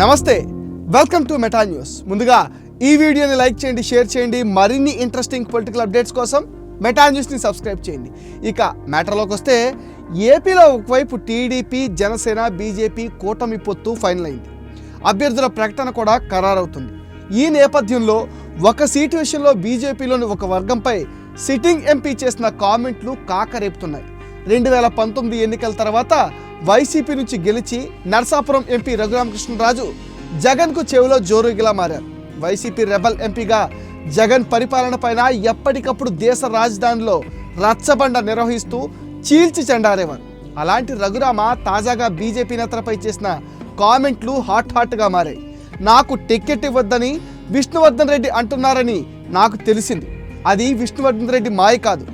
నమస్తే welcome to meta news. ముందుగా ఈ వీడియోని లైక్ చేయండి షేర్ చేయండి మరిన్ని ఇంట్రెస్టింగ్ పొలిటికల్ అప్డేట్స్ కోసం మెటా న్యూస్ని సబ్స్క్రైబ్ చేయండి. ఇక మ్యాటర్లోకి వస్తే ఏపీలో ఒకవైపు టీడీపీ జనసేన బీజేపీ కూటమి పొత్తు ఫైనల్ అయింది అభ్యర్థుల ప్రకటన కూడా ఖరారవుతుంది. ఈ నేపథ్యంలో ఒక సీటు విషయంలో బీజేపీలోని ఒక వర్గంపై సిట్టింగ్ ఎంపీ చేసిన కామెంట్లు కాకరేపుతున్నాయి. రెండు వేల పంతొమ్మిది ఎన్నికల తర్వాత వైసీపీ నుంచి గెలిచి నర్సాపురం ఎంపీ రఘురామకృష్ణరాజు జగన్కు చెవిలో జోరుగిలా మారారు. వైసీపీ రెబల్ ఎంపీగా జగన్ పరిపాలన పైన ఎప్పటికప్పుడు దేశ రాజధానిలో రచ్చబండ నిర్వహిస్తూ చీల్చి చెండారేవారు. అలాంటి రఘురామ తాజాగా బీజేపీ నేతలపై చేసిన కామెంట్లు హాట్ హాట్గా మారాయి. నాకు టికెట్ ఇవ్వద్దని విష్ణువర్ధన్ రెడ్డి అంటున్నారని నాకు తెలిసింది. అది విష్ణువర్ధన్ రెడ్డి మాయ కాదు.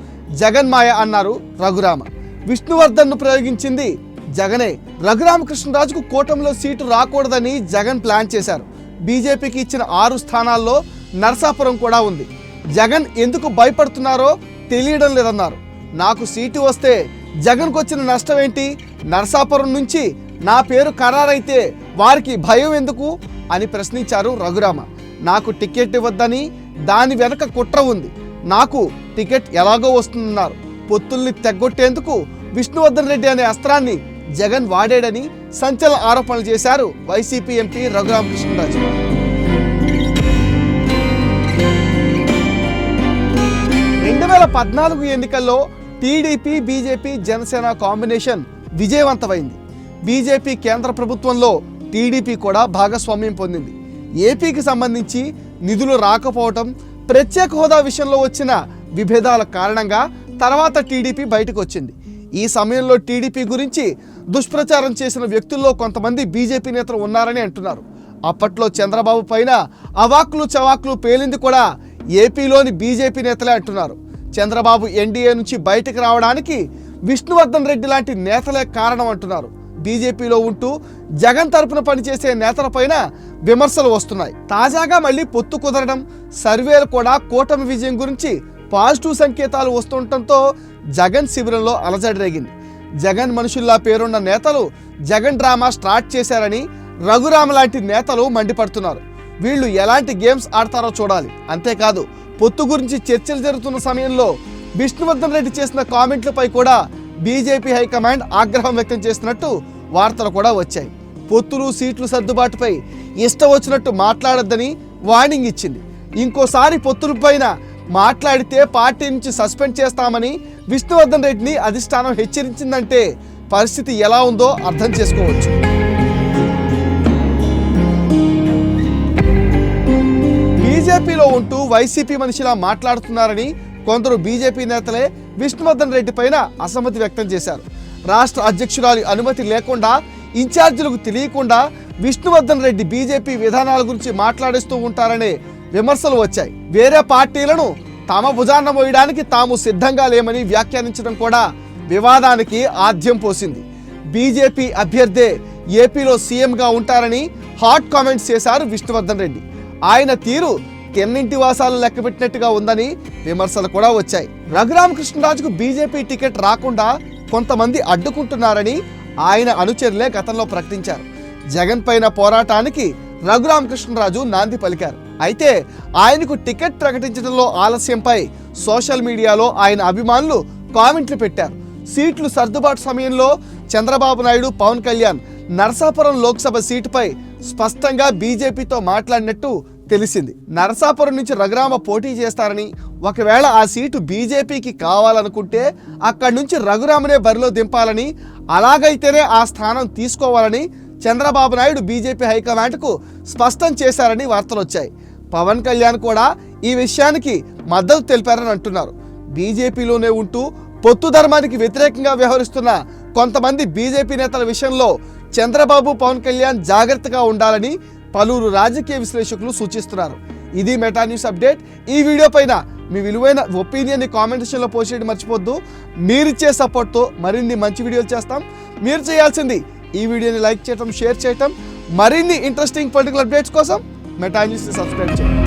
జగన్ మాయ అన్నారు రఘురామ. విష్ణువర్ధన్ను ప్రయోగించింది జగనే. రఘురామకృష్ణరాజుకు కూటమిలో సీటు రాకూడదని జగన్ ప్లాన్ చేశారు. బీజేపీకి ఇచ్చిన ఆరు స్థానాల్లో నరసాపురం కూడా ఉంది. జగన్ ఎందుకు భయపడుతున్నారో తెలియడం లేదన్నారు. నాకు సీటు వస్తే జగన్కు వచ్చిన నష్టం ఏంటి? నరసాపురం నుంచి నా పేరు ఖరారైతే వారికి భయం ఎందుకు? అని ప్రశ్నించారు రఘురామ. నాకు టికెట్ ఇవ్వద్దని దాని వెనక కుట్ర ఉంది. నాకు టికెట్ ఎలాగో వస్తుందన్నారు. పొత్తుల్ని తెగ్గొట్టేందుకు విష్ణువర్ధన్ రెడ్డి అనే అస్త్రాన్ని జగన్ వాడాడని సంచలన ఆరోపణలు చేశారు వైసీపీ ఎంపీ రఘురామకృష్ణరాజు రెండు వేల పద్నాలుగు ఎన్నికల్లో టీడీపీ బీజేపీ జనసేన కాంబినేషన్ విజయవంతమైంది. బీజేపీ కేంద్ర ప్రభుత్వంలో టీడీపీ కూడా భాగస్వామ్యం పొందింది. ఏపీకి సంబంధించి నిధులు రాకపోవటం ప్రత్యేక హోదా విషయంలో వచ్చిన విభేదాల కారణంగా తర్వాత టీడీపీ బయటకు వచ్చింది. ఈ సమయంలో టీడీపీ గురించి దుష్ప్రచారం చేసిన వ్యక్తుల్లో కొంతమంది బీజేపీ నేతలు ఉన్నారని అంటున్నారు. అప్పట్లో చంద్రబాబు పైన అవాక్లు చవాక్లు పేలింది కూడా ఏపీలోని బీజేపీ నేతలే అంటున్నారు. చంద్రబాబు ఎన్డీఏ నుంచి బయటకు రావడానికి విష్ణువర్ధన్ రెడ్డి లాంటి నేతలే కారణం అంటున్నారు. బీజేపీలో ఉంటూ జగన్ తరపున పనిచేసే నేతలపైన విమర్శలు వస్తున్నాయి. తాజాగా మళ్ళీ పొత్తు కుదరడం సర్వేలు కూడా కూటమి విజయం గురించి పాజిటివ్ సంకేతాలు వస్తుండటంతో జగన్ శిబిరంలో అలజడి రేగింది జగన్ మనుషుల్లా పేరున్న నేతలు జగన్ డ్రామా స్టార్ట్ చేశారని రఘురామ లాంటి నేతలు మండిపడుతున్నారు. వీళ్ళు ఎలాంటి గేమ్స్ ఆడతారో చూడాలి. అంతేకాదు పొత్తు గురించి చర్చలు జరుగుతున్న సమయంలో విష్ణువర్ధన్ రెడ్డి చేసిన కామెంట్లపై కూడా బీజేపీ హైకమాండ్ ఆగ్రహం వ్యక్తం చేసినట్టు వార్తలు కూడా వచ్చాయి. పొత్తులు సీట్లు సర్దుబాటుపై ఇష్టం వచ్చినట్టు మాట్లాడొద్దని వార్నింగ్ ఇచ్చింది. ఇంకోసారి పొత్తులపైన మాట్లాడితే పార్టీ నుంచి సస్పెండ్ చేస్తామని విష్ణువర్ధన్ రెడ్డిని అధిష్టానం హెచ్చరించిందంటే పరిస్థితి ఎలా ఉందో అర్థం చేసుకోవచ్చు. బీజేపీలో ఉంటూ వైసీపీ మనిషిలా మాట్లాడుతున్నారని కొందరు బీజేపీ నేతలే విష్ణువర్ధన్ రెడ్డి పైన అసమ్మతి వ్యక్తం చేశారు. రాష్ట్ర అధ్యక్షురాలి అనుమతి లేకుండా ఇన్ఛార్జీలకు తెలియకుండా విష్ణువర్ధన్ రెడ్డి బీజేపీ విధానాల గురించి మాట్లాడిస్తూ ఉంటారనే విమర్శలు వచ్చాయి. వేరే పార్టీలను తమ భుజాన్న మోయడానికి తాము సిద్ధంగా లేమని వ్యాఖ్యానించడం కూడా వివాదానికి ఆద్యం పోసింది. బీజేపీ అభ్యర్థే ఏపీలో సీఎంగా ఉంటారని హాట్ కామెంట్స్ చేశారు విష్ణువర్ధన్ రెడ్డి. ఆయన తీరు కెన్నింటి వాసాలు లెక్కపెట్టినట్టుగా ఉందని విమర్శలు కూడా వచ్చాయి. రఘురామకృష్ణరాజుకు బీజేపీ టికెట్ రాకుండా కొంతమంది అడ్డుకుంటున్నారని ఆయన అనుచరులే గతంలో ప్రకటించారు. జగన్ పైన పోరాటానికి రఘురామకృష్ణరాజు నాంది పలికారు. అయితే ఆయనకు టికెట్ ప్రకటించడంలో ఆలస్యంపై సోషల్ మీడియాలో ఆయన అభిమానులు కామెంట్లు పెట్టారు. సీట్లు సర్దుబాటు సమయంలో చంద్రబాబు నాయుడు పవన్ కళ్యాణ్ నరసాపురం లోక్సభ సీటుపై స్పష్టంగా బీజేపీతో మాట్లాడినట్టు తెలిసింది. నరసాపురం నుంచి రఘురామ పోటీ చేస్తారని ఒకవేళ ఆ సీటు బీజేపీకి కావాలనుకుంటే అక్కడి నుంచి రఘురామనే బరిలో దింపాలని అలాగైతేనే ఆ స్థానం తీసుకోవాలని చంద్రబాబు నాయుడు బీజేపీ హైకమాండ్కు స్పష్టం చేశారని వార్తలు వచ్చాయి పవన్ కళ్యాణ్ కూడా ఈ విషయానికి మద్దతు తెలిపారని అంటున్నారు. బీజేపీలోనే ఉంటూ పొత్తు ధర్మానికి వ్యతిరేకంగా వ్యవహరిస్తున్న కొంతమంది బీజేపీ నేతల విషయంలో చంద్రబాబు పవన్ కళ్యాణ్ జాగ్రత్తగా ఉండాలని పలువురు రాజకీయ విశ్లేషకులు సూచిస్తున్నారు. ఇది మెటా న్యూస్ అప్డేట్. ఈ వీడియో పైన మీ విలువైన ఒపీనియన్ని కామెంట్ సెక్షన్లో పోస్ట్ చేయడం మర్చిపోద్దు మీరిచ్చే సపోర్ట్తో మరిన్ని మంచి వీడియోలు చేస్తాం. మీరు చేయాల్సింది ఈ వీడియోని లైక్ చేయటం షేర్ చేయటం మరిన్ని ఇంట్రెస్టింగ్ పొలిటికల్ అప్డేట్స్ కోసం మెటా న్యూస్ని సబ్స్క్రైబ్ చేయండి.